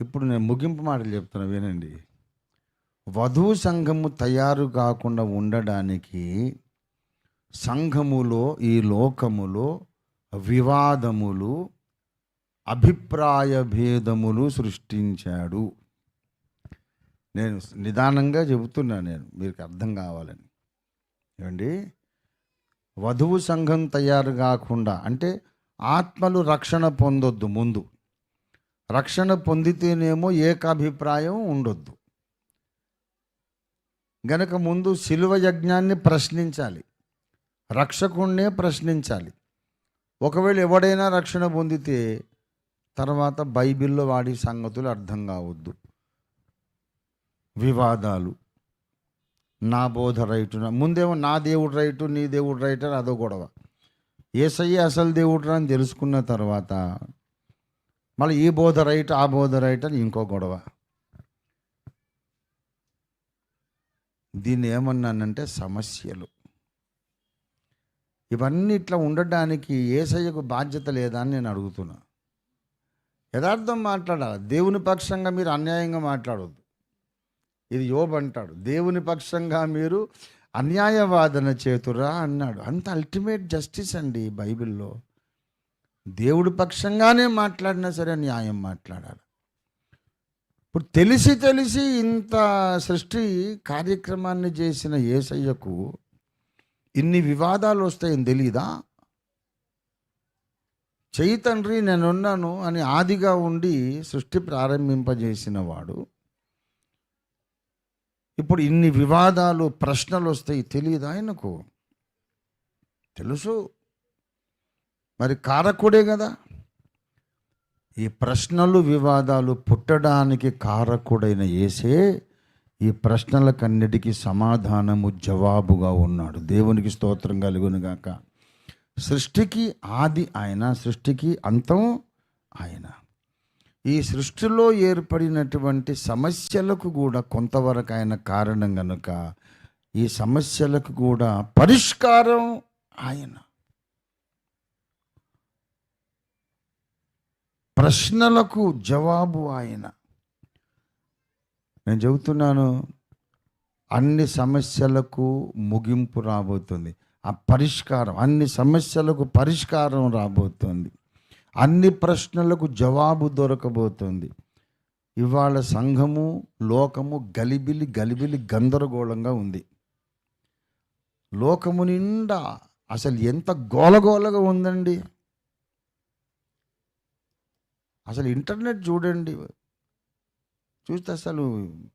ఇప్పుడు నేను ముగింపు మాటలు చెప్తున్నా వినండి. వధువు సంఘము తయారు కాకుండా ఉండడానికి సంఘములో ఈ లోకములో వివాదములు అభిప్రాయ భేదములు సృష్టించాడు. నేను నిదానంగా చెబుతున్నా నేను మీకు అర్థం కావాలని. ఏమండి? వధువు సంఘం తయారు కాకుండా అంటే ఆత్మలు రక్షణ పొందొద్దు ముందు. రక్షణ పొందితేనేమో ఏకాభిప్రాయం ఉండొద్దు. గనక ముందు శిలువ యజ్ఞాన్ని ప్రశ్నించాలి. రక్షకుణ్ణే ప్రశ్నించాలి. ఒకవేళ ఎవడైనా రక్షణ పొందితే తర్వాత బైబిల్లో వాడి సంగతులు అర్థం కావద్దు. వివాదాలు. నా బోధ రైటు ముందేమో నా దేవుడు రైటు నీ దేవుడు రైట్ అని అదో గొడవ. ఏసయ్య అసలు దేవుడు అని తెలుసుకున్న తర్వాత మళ్ళీ ఈ బోధ రైట్ ఆ బోధ రైట్ అని ఇంకో గొడవ. దీన్ని ఏమన్నానంటే సమస్యలు. ఇవన్నీ ఇట్లా ఉండడానికి ఏసయ్యకు బాధ్యత లేదా అని నేను అడుగుతున్నా. యథార్థం మాట్లాడాలి? దేవుని పక్షంగా మీరు అన్యాయంగా మాట్లాడొద్దు. ఇది యోబ్ అంటాడు. దేవుని పక్షంగా మీరు అన్యాయవాదన చేతురా అన్నాడు. అంత అల్టిమేట్ జస్టిస్ అండి బైబిల్లో. దేవుడి పక్షంగానే మాట్లాడినా సరే న్యాయం మాట్లాడాలి. ఇప్పుడు తెలిసి తెలిసి ఇంత సృష్టి కార్యక్రమాన్ని చేసిన ఏసయ్యకు ఇన్ని వివాదాలు వస్తాయని తెలీదా? చెయ్యి తండ్రి నేనున్నాను అని ఆదిగా ఉండి సృష్టి ప్రారంభింపజేసిన వాడు ఇప్పుడు ఇన్ని వివాదాలు ప్రశ్నలు వస్తాయి తెలియదు ఆయనకు? తెలుసు. మరి కారకుడే కదా. ఈ ప్రశ్నలు వివాదాలు పుట్టడానికి కారకుడైన ఏసే ఈ ప్రశ్నలకన్నిటికీ సమాధానము జవాబుగా ఉన్నాడు. దేవునికి స్తోత్రం కలుగునుగాక సృష్టికి ఆది ఆయన సృష్టికి అంతం ఆయన ఈ సృష్టిలో ఏర్పడినటువంటి సమస్యలకు కూడా కొంతవరకు ఆయన కారణం కనుక ఈ సమస్యలకు కూడా పరిష్కారం ఆయన ప్రశ్నలకు జవాబు ఆయన. నేను చెబుతున్నాను అన్ని సమస్యలకు ముగింపు రాబోతుంది. ఆ పరిష్కారం అన్ని సమస్యలకు పరిష్కారం రాబోతుంది. అన్ని ప్రశ్నలకు జవాబు దొరకబోతుంది. ఇవాళ సంఘము లోకము గలిబిలి గలిబిలి గందరగోళంగా ఉంది. లోకము నిండా అసలు ఎంత గోలగోలగా ఉందండి? అసలు ఇంటర్నెట్ చూడండి. చూస్తే అసలు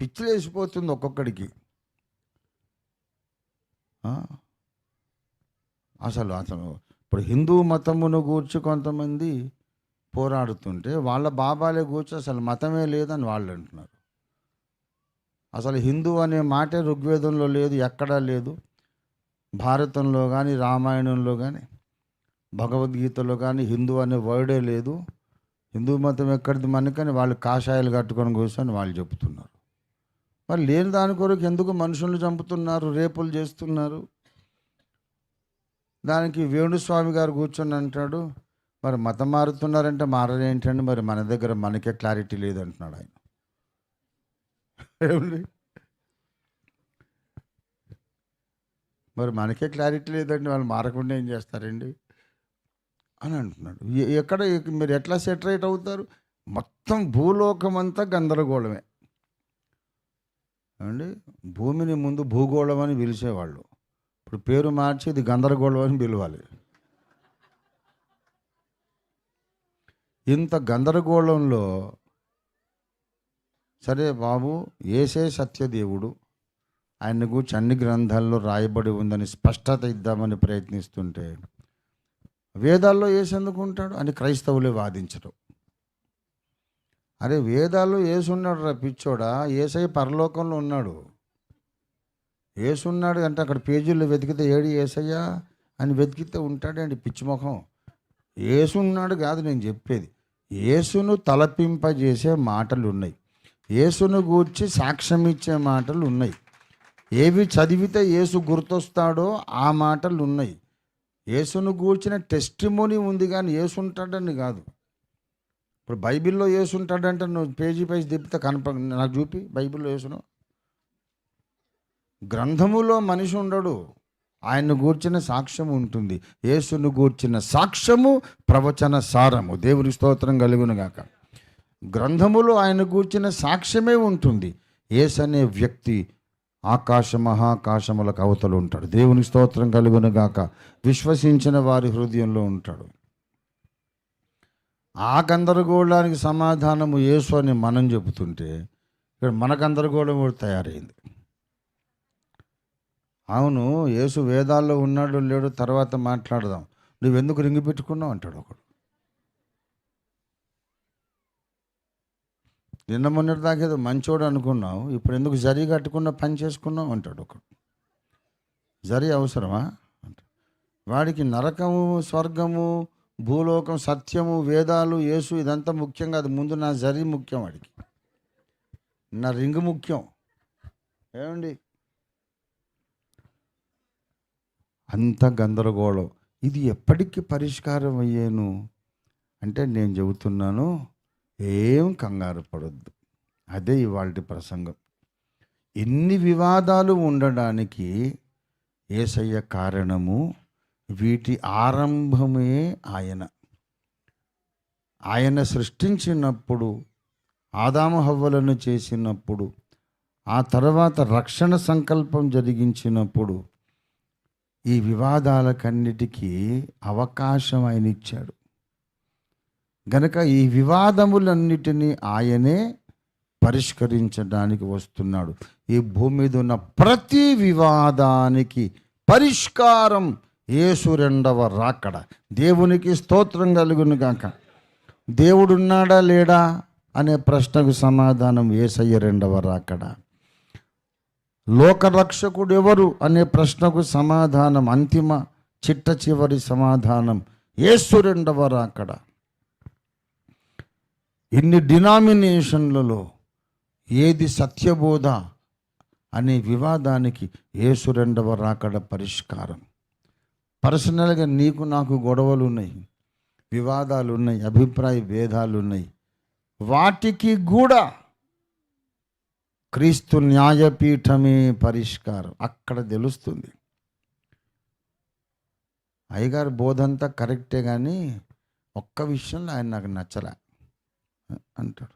పిచ్చిలేసిపోతుంది ఒక్కొక్కడికి. అసలు అసలు ఇప్పుడు హిందూ మతమును గూర్చి కొంతమంది పోరాడుతుంటే వాళ్ళ బాబాలే కూర్చో అసలు మతమే లేదని వాళ్ళు అంటున్నారు. అసలు హిందూ అనే మాటే ఋగ్వేదంలో లేదు ఎక్కడా లేదు. భారతంలో కానీ రామాయణంలో కానీ భగవద్గీతలో కానీ హిందూ అనే వర్డే లేదు. హిందూ మతం ఎక్కడిది మనకని వాళ్ళు కాషాయాలు కట్టుకొని కూర్చొని వాళ్ళు చెబుతున్నారు. మరి లేని దాని కొరకు ఎందుకు మనుషులను చంపుతున్నారు రేపులు చేస్తున్నారు? దానికి వేణుస్వామి గారు కూర్చొని అంటాడు మరి మతం మారుతున్నారంటే మారదేంటండి మరి మన దగ్గర మనకే క్లారిటీ లేదు అంటున్నాడు ఆయన. ఏమండి? మరి మనకే క్లారిటీ లేదండి వాళ్ళు మారకుండా ఏం చేస్తారండి? అని అంటున్నాడు. ఎక్కడ మీరు ఎట్లా సెటరేట్ అవుతారు? మొత్తం భూలోకం అంతా గందరగోళమే. అండి భూమిని ముందు భూగోళం అని పిలిచేవాళ్ళు. ఇప్పుడు పేరు మార్చి ఇది గందరగోళం అని పిలవాలి. ఇంత గందరగోళంలో సరే బాబు ఏసే సత్యదేవుడు ఆయన గురించి అన్ని గ్రంథాల్లో రాయబడి ఉందని స్పష్టత ఇద్దామని ప్రయత్నిస్తుంటే వేదాల్లో ఏసెందుకు ఉంటాడు అని క్రైస్తవులే వాదించరు. అరే వేదాల్లో ఏసున్నాడు రా పిచ్చోడా? ఏసై పరలోకంలో ఉన్నాడు. ఏసున్నాడు అంటే అక్కడ పేజీల్లో వెతికితే ఏడి ఏసయ్యా అని వెతికితే ఉంటాడండి పిచ్చిముఖం? ఏసున్నాడు కాదు నేను చెప్పేది. ఏసును తలపింపజేసే మాటలు ఉన్నాయి యేసును గూర్చి సాక్ష్యం ఇచ్చే మాటలు ఉన్నాయి ఏవి చదివితే ఏసు గుర్తొస్తాడో ఆ మాటలు ఉన్నాయి యేసును గూర్చిన టెస్టిమోనీ ఉంది కానీ యేసు ఉంటాడని కాదు. ఇప్పుడు బైబిల్లో వేసుంటాడంటే నువ్వు పేజీ పేజీ తిప్పితే కనప నాకు చూపి బైబిల్లో యేసును. గ్రంథములో మనిషి ఉండడు ఆయన్ను గూర్చిన సాక్ష్యం ఉంటుంది. యేసును గూర్చిన సాక్ష్యము ప్రవచన సారము. దేవుని స్తోత్రం కలుగును గాక. గ్రంథములో ఆయన గూర్చిన సాక్ష్యమే ఉంటుంది. యేసు అనే వ్యక్తి ఆకాశ మహాకాశములకు అవతలు ఉంటాడు. దేవుని స్తోత్రం కలుగును గాక. విశ్వసించిన వారి హృదయంలో ఉంటాడు. ఆ గందరగోళానికి సమాధానము యేసు అని మనం చెబుతుంటే ఇక్కడ మన గందరగోళం కూడా తయారైంది. అవును యేసు వేదాల్లో ఉన్నాడు లేడు తర్వాత మాట్లాడదాం. నువ్వెందుకు రింగి పెట్టుకున్నావు? అంటాడు ఒకడు. నిన్న మొన్నటి దాకా ఏదో మంచోడు అనుకున్నావు ఇప్పుడు ఎందుకు జరి కట్టుకున్న పని చేసుకున్నావు అంటాడు ఒకడు. జరి అవసరమా? అంటాడు. వాడికి నరకము స్వర్గము భూలోకం సత్యము వేదాలు యేసు ఇదంతా ముఖ్యం కాదు. ముందు నా జరి ముఖ్యం వాడికి. నా రింగు ముఖ్యం. ఏమండి? అంత గందరగోళం. ఇది ఎప్పటికీ పరిష్కారం అయ్యేను? అంటే నేను చెబుతున్నాను ఏం కంగారు పడొద్దు. అదే ఇవాళ ప్రసంగం. ఎన్ని వివాదాలు ఉండడానికి ఏసయ్య కారణము వీటి ఆరంభమే ఆయన. ఆయన సృష్టించినప్పుడు ఆదాము హవ్వలను చేసినప్పుడు ఆ తర్వాత రక్షణ సంకల్పం జరిగించినప్పుడు ఈ వివాదాలకన్నిటికీ అవకాశం ఆయన ఇచ్చాడు. గనక ఈ వివాదములన్నిటినీ ఆయనే పరిష్కరించడానికి వస్తున్నాడు. ఈ భూమి మీద ఉన్న ప్రతి వివాదానికి పరిష్కారం యేసు రెండవ రాకడ. దేవునికి స్తోత్రం కలుగును గాక. దేవుడున్నాడా లేడా అనే ప్రశ్నకు సమాధానం ఏసయ్య రెండవ రాకడ. లోకరక్షకుడు ఎవరు అనే ప్రశ్నకు సమాధానం అంతిమ చిట్ట చివరి సమాధానం ఏసు రెండవ రాకడా. ఇన్ని డినామినేషన్లలో ఏది సత్యబోధ అనే వివాదానికి ఏసు రెండవ రాకడ పరిష్కారం. పర్సనల్గా నీకు నాకు గొడవలు ఉన్నాయి వివాదాలు ఉన్నాయి అభిప్రాయ భేదాలు ఉన్నాయి వాటికి కూడా క్రీస్తు న్యాయపీఠమే పరిష్కారం. అక్కడ తెలుస్తుంది. అయ్యగారి బోధంతా కరెక్టే కానీ ఒక్క విషయంలో ఆయన నాకు నచ్చలే. అంటాడు.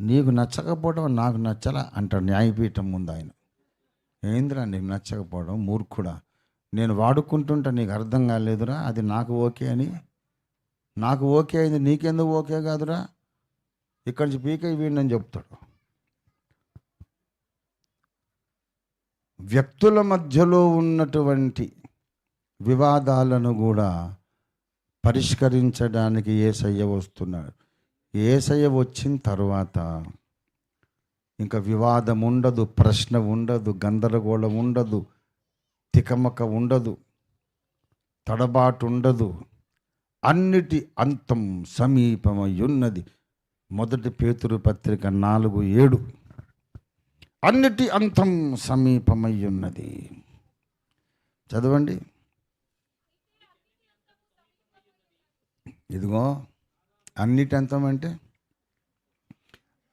నీకు నచ్చకపోవడం నాకు నచ్చలా అంటాడు న్యాయపీఠం ముందు ఆయన. ఏందిరా నీకు నచ్చకపోవడం మూర్ఖుడా? నేను వాడుకుంటుంటే నీకు అర్థం కాలేదురా? అది నాకు ఓకే అని? నాకు ఓకే అయింది నీకెందుకు ఓకే కాదురా? ఇక్కడి నుంచి పీకై వీడిని చెప్తాడు. వ్యక్తుల మధ్యలో ఉన్నటువంటి వివాదాలను కూడా పరిష్కరించడానికి ఏసయ్య వస్తున్నాడు. ఏసయ్య వచ్చిన తర్వాత ఇంకా వివాదం ఉండదు ప్రశ్న ఉండదు గందరగోళం ఉండదు తికమక ఉండదు తడబాటు ఉండదు. అన్నిటి అంతం సమీపమయ్యున్నది. ఉన్నది మొదటి పేతురు పత్రిక నాలుగు ఏడు. అన్నిటి అంతం సమీపమయ్యున్నది. ఉన్నది చదవండి. ఇదిగో అన్నిటి అంతం అంటే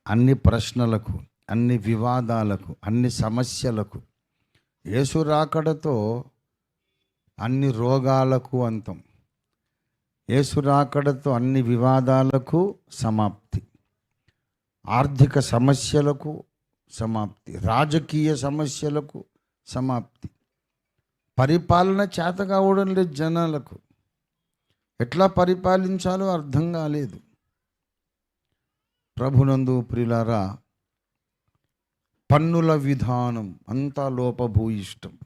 అన్ని ప్రశ్నలకు అన్ని వివాదాలకు అన్ని సమస్యలకు యేసు రాకడతో అన్ని రోగాలకు అంతం. యేసు రాకడతో అన్ని వివాదాలకు సమాప్తి. ఆర్థిక సమస్యలకు సమాప్తి. రాజకీయ సమస్యలకు సమాప్తి. పరిపాలన చేత కావడం లేదు జనాలకు. ఎట్లా పరిపాలించాలో అర్థం కాలేదు. ప్రభునందు ప్రిలారా పన్నుల విధానం అంతా లోపభూయిష్టం.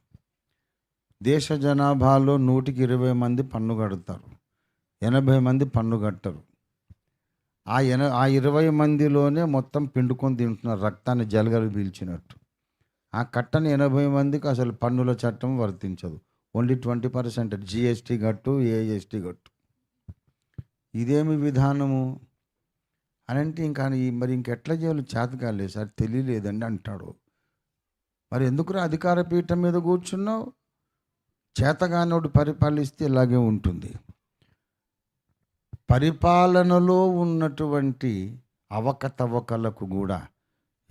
దేశ జనాభాలో నూటికి ఇరవై మంది పన్ను కడతారు ఎనభై మంది పన్ను కట్టరు. ఆ ఎన ఆ ఇరవై మందిలోనే మొత్తం పిండుకొని తింటున్నారు రక్తాన్ని జలగలు పీల్చినట్టు. ఆ కట్టని ఎనభై మందికి అసలు పన్నుల చట్టం వర్తించదు. ఓన్లీ ట్వంటీ పర్సెంట్ జిఎస్టీ గట్టు ఏఎస్టీ గట్టు ఇదేమి విధానము? అని అంటే ఇంకా మరి ఇంకెట్లా చేయాలో చేత కాలేదు సార్ తెలియలేదండి అంటాడు. మరి ఎందుకురా అధికార పీఠం మీద కూర్చున్నావు? చేతగానోడు పరిపాలిస్తే ఇలాగే ఉంటుంది. పరిపాలనలో ఉన్నటువంటి అవకతవకలకు కూడా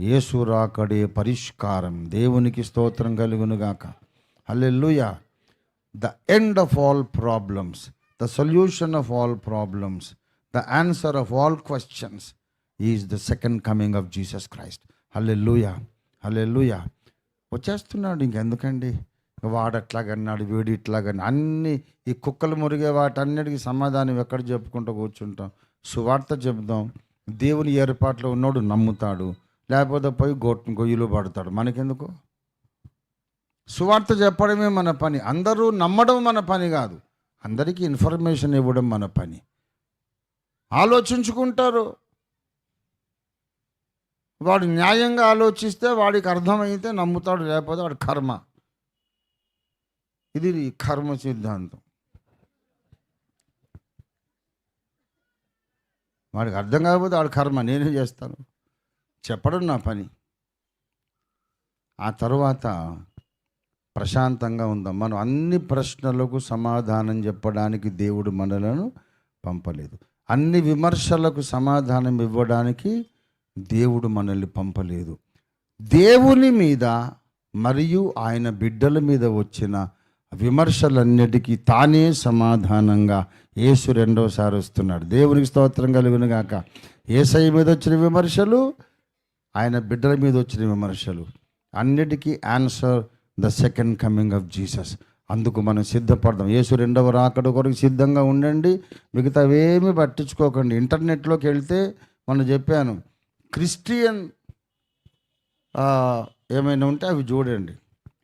యేసు రాకడే పరిష్కారం. దేవునికి స్తోత్రం కలుగునుగాక. Hallelujah. The end of all problems. The solution of all problems the answer of all questions is the second coming of Jesus Christ hallelujah hallelujah వచ్చేస్తున్నాడు ఇంకెందుకండి వాడు అట్లాగన్నాడు వీడు ఇట్లాగని అన్ని ఈ కుక్కలు మురిగే వాటన్నిటికీ సమాధానం ఎక్కడ చెప్పుకుంటూ కూర్చుంటాం? సువార్త చెప్దాం దేవుని ఏర్పాట్లో ఉన్నోడు నమ్ముతాడు లేకపోతే పోయి గొట్టు గొయ్యలు పడతాడు. మనకెందుకు? సువార్త చెప్పడమే మన పని. అందరూ నమ్మడం మన పని కాదు. అందరికీ ఇన్ఫర్మేషన్ ఇవ్వడం మన పని. ఆలోచించుకుంటారు. వాడు న్యాయంగా ఆలోచిస్తే వాడికి అర్థమైతే నమ్ముతాడు లేకపోతే వాడు కర్మ. ఇది కర్మ సిద్ధాంతం. వాడికి అర్థం కాకపోతే వాడు కర్మ నేనే చేస్తాను? చెప్పడం నా పని. ఆ తర్వాత ప్రశాంతంగా ఉందాం. మనం అన్ని ప్రశ్నలకు సమాధానం చెప్పడానికి దేవుడు మనలను పంపలేదు. అన్ని విమర్శలకు సమాధానం ఇవ్వడానికి దేవుడు మనల్ని పంపలేదు. దేవుని మీద మరియు ఆయన బిడ్డల మీద వచ్చిన విమర్శలన్నిటికీ తానే సమాధానంగా యేసు రెండోసారి వస్తున్నాడు. దేవునికి స్తోత్రం కలిగిన గాక ఏసై మీద వచ్చిన విమర్శలు ఆయన బిడ్డల మీద వచ్చిన విమర్శలు. అన్నిటికీ answer the second coming of Jesus అందుకు మనం సిద్ధపడదాం. యేసు రెండవ రాకడ కొరకు సిద్ధంగా ఉండండి. మిగతావేమీ పట్టించుకోకండి. ఇంటర్నెట్లోకి వెళ్తే మనం చెప్పాను క్రిస్టియన్ ఏమైనా ఉంటే అవి చూడండి.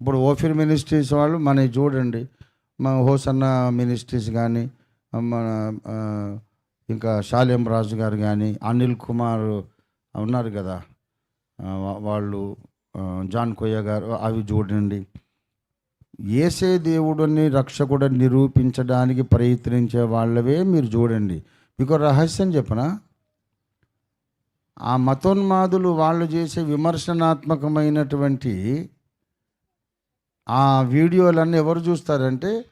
ఇప్పుడు ఓఫిర్ మినిస్ట్రీస్ వాళ్ళు మనవి చూడండి. మన హోసన్న మినిస్ట్రీస్ కానీ మన ఇంకా శాలేం రాజు గారు కానీ అనిల్ కుమార్ ఉన్నారు కదా. వాళ్ళు జాన్ కొయ్య గారు అవి చూడండి. ఏసే దేవుడిని రక్షకుడని నిరూపించడానికి ప్రయత్నించే వాళ్ళవే మీరు చూడండి. మీకు రహస్యం చెప్పనా? ఆ మతోన్మాదులు వాళ్ళు చేసే విమర్శనాత్మకమైనటువంటి ఆ వీడియోలన్నీ ఎవరు చూస్తారంటే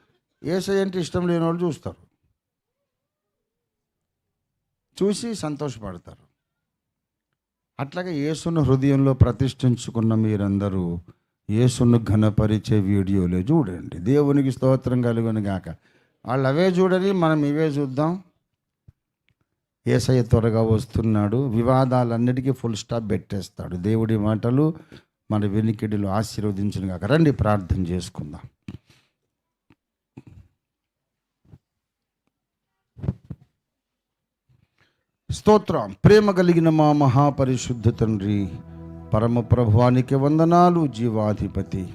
ఏసై అంటే ఇష్టం లేని వాళ్ళు చూస్తారు. చూసి సంతోషపడతారు. అట్లాగే యేసును హృదయంలో ప్రతిష్ఠించుకున్న మీరందరూ యేసును ఘనపరిచే వీడియోలే చూడండి. దేవునికి స్తోత్రం కలుగును గాక. వాళ్ళు అవే చూడని మనం ఇవే చూద్దాం. ఏసయ్య త్వరగా వస్తున్నాడు. వివాదాలన్నిటికీ ఫుల్ స్టాప్ పెట్టేస్తాడు. దేవుడి మాటలు మన వెనికిడిలో ఆశీర్వదించిన కాక రండి ప్రార్థన చేసుకుందాం. స్తోత్రం. ప్రేమ కలిగిన మా మహాపరిశుద్ధ తండ్రి పరమ ప్రభువానికి వందనాలు జీవాధిపతి.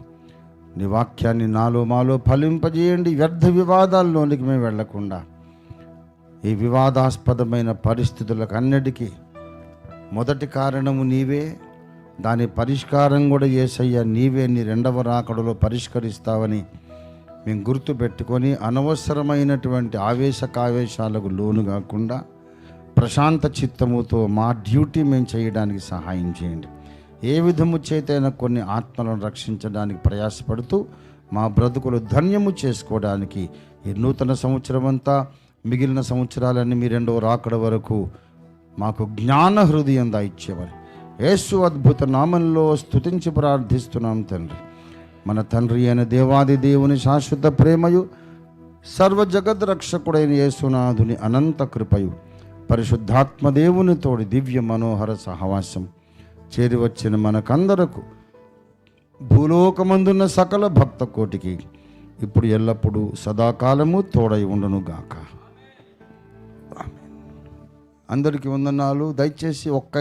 నీ వాక్యాన్ని నాలో మాలో ఫలింపజేయండి. వ్యర్థ వివాదాల్లోనికి మేము వెళ్ళకుండా. ఈ వివాదాస్పదమైన పరిస్థితులకు అన్నిటికీ మొదటి కారణము నీవే. దాని పరిష్కారం కూడా ఏసయ్య నీవే. నీ రెండవ రాకడలో పరిష్కరిస్తావని మేము గుర్తుపెట్టుకొని అనవసరమైనటువంటి ఆవేశకావేశాలకు లోను కాకుండా ప్రశాంత చిత్తముతో మా డ్యూటీ మేము చేయడానికి సహాయం చేయండి. ఏ విధము చేతైనా కొన్ని ఆత్మలను రక్షించడానికి ప్రయాసపడుతూ మా బ్రతుకులు ధన్యము చేసుకోవడానికి ఈ నూతన సంవత్సరం అంతా మిగిలిన సంవత్సరాలన్నీ మీ రెండవ రాకడ వరకు మాకు జ్ఞాన హృదయం దాయిచ్చేవారు. యేసు అద్భుత నామంలో స్తుతించి ప్రార్థిస్తున్నాం తండ్రి. మన తండ్రి అయిన దేవాది దేవుని శాశ్వత ప్రేమయు సర్వ జగద్ రక్షకుడైన యేసునాథుని అనంత కృపయు. పరిశుద్ధాత్మదేవునితోడి తోడి దివ్య మనోహర సహవాసం చేరివచ్చిన మనకందరకు భూలోకమందున్న సకల భక్త కోటికి ఇప్పుడు ఎల్లప్పుడూ సదాకాలము తోడై ఉండును గాక. అందరికీ వందనాలు. దయచేసి ఒక్క